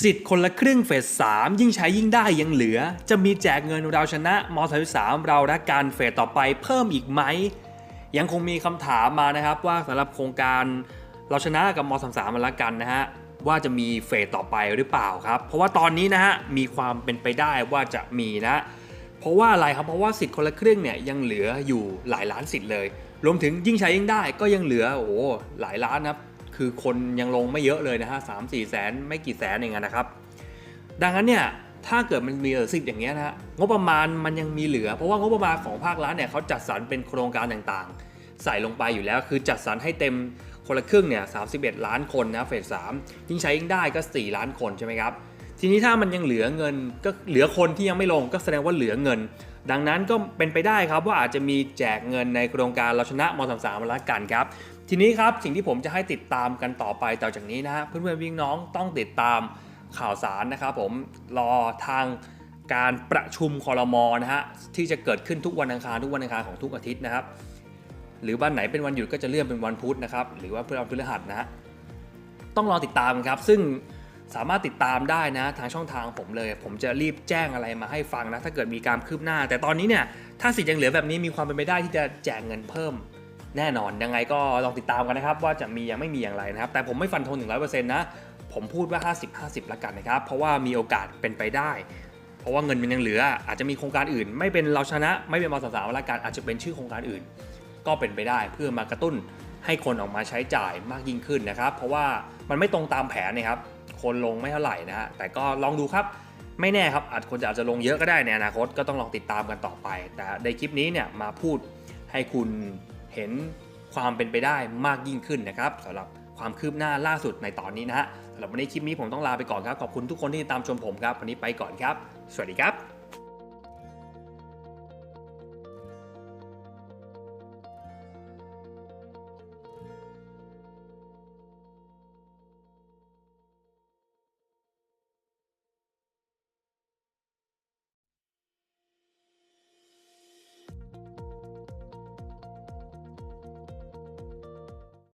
สิทธิ์คนละครึ่งเฟสสามยิ่งใช้ยิ่งได้ยังเหลือ จะมีแจกเงินเราชนะม33เรารักการเฟสต่อไปเพิ่มอีกไหม ยังคงมีคำถามมานะครับว่าสำหรับโครงการเราชนะกับม33มาละกันนะฮะว่าจะมีเฟสต่อไปหรือเปล่าครับ เพราะว่าตอนนี้นะฮะมีความเป็นไปได้ว่าจะมีนะเพราะว่าอะไรครับเพราะว่าสิทธิ์คนละครึ่งเนี่ยยังเหลืออยู่หลายล้านสิทธิ์เลย รวมถึงยิ่งใช้ยิ่งได้ก็ยังเหลือโอ้หหลายล้านนะครับ คือคนยังลงไม่เยอะเลยนะฮะสามสี่แสนไม่กี่แสนเองอะนะครับ ดังนั้นเนี่ยถ้าเกิดมันมีสิทธิ์อย่างเงี้ยนะฮะงบประมาณมันยังมีเหลือ เพราะว่างบประมาณของภาครัฐเนี่ยเขาจัดสรรเป็นโครงการต่างๆ ใส่ลงไปอยู่แล้ว คือจัดสรรให้เต็มคนละครึ่งเนี่ยสาล้านคนนะเฟสสามยิ่งใช้ยิ่งได้ก็ 4 ล้านคนใช่ไหมครับ ทีนี้ถ้ามันยังเหลือเงินก็เหลือคนที่ยังไม่ลงก็แสดงว่าเหลือเงิน ดังนั้นก็เป็นไปได้ครับว่าอาจจะมีแจกเงินในโครงการเราชนะมสามมาละกันครับ ทีนี้ครับสิ่งที่ผมจะให้ติดตามกันต่อไปต่อจากนี้นะฮะเพื่อนๆพี่งน้องต้องติดตามข่าวสารนะครับผมรอทางการประชุมคอรมอนะฮะที่จะเกิดขึ้นทุกวันอังคารทุกวันอังคารของทุกอาทิตย์นะครับ หรือวันไหนเป็นวันหยุดก็จะเลื่อนเป็นวันพุธนะครับหรือว่าเพื่อวันพฤหัสนะฮะต้องรอติดตามครับ ซึ่ง สามารถติดตามได้นะทางช่องทางผมเลย ผมจะรีบแจ้งอะไรมาให้ฟังนะ ถ้าเกิดมีการคืบหน้า แต่ตอนนี้เนี่ยถ้าสิทธิ์ยังเหลือแบบนี้มีความเป็นไปได้ที่จะแจกเงินเพิ่ม แน่นอนยังไงก็ลองติดตามกันนะครับ ว่าจะมียังไม่มีอย่างไรนะครับ แต่ผมไม่ฟันธงถึงร้อยเปอร์เซ็นต์นะผมพูดว่า 50 50ละกันนะครับ เพราะว่ามีโอกาสเป็นไปได้ เพราะว่าเงินมันยังเหลือ อาจจะมีโครงการอื่น ไม่เป็นเราชนะ ไม่เป็นมสสามละกันอาจจะเป็นชื่อโครงการอื่น ก็เป็นไปได้เพื่อมากระตุ้นให้คนออกมาใช้จ่ายมากยิ่งขึ้นนะครับ เพราะว่ามันไม่ตรงตามแผนนะครับ คนลงไม่เท่าไหร่นะฮะแต่ก็ลองดูครับไม่แน่ครับอาจคนจะอาจจะลงเยอะก็ได้ในอนาคตก็ต้องลองติดตามกันต่อไป แต่ในคลิปนี้เนี่ยมาพูดให้คุณเห็นความเป็นไปได้มากยิ่งขึ้นนะครับสำหรับความคืบหน้าล่าสุดในตอนนี้นะฮะสำหรับวันนี้คลิปนี้ผมต้องลาไปก่อนครับ ขอบคุณทุกคนที่ติดตามชมผมครับ วันนี้ไปก่อนครับ สวัสดีครับ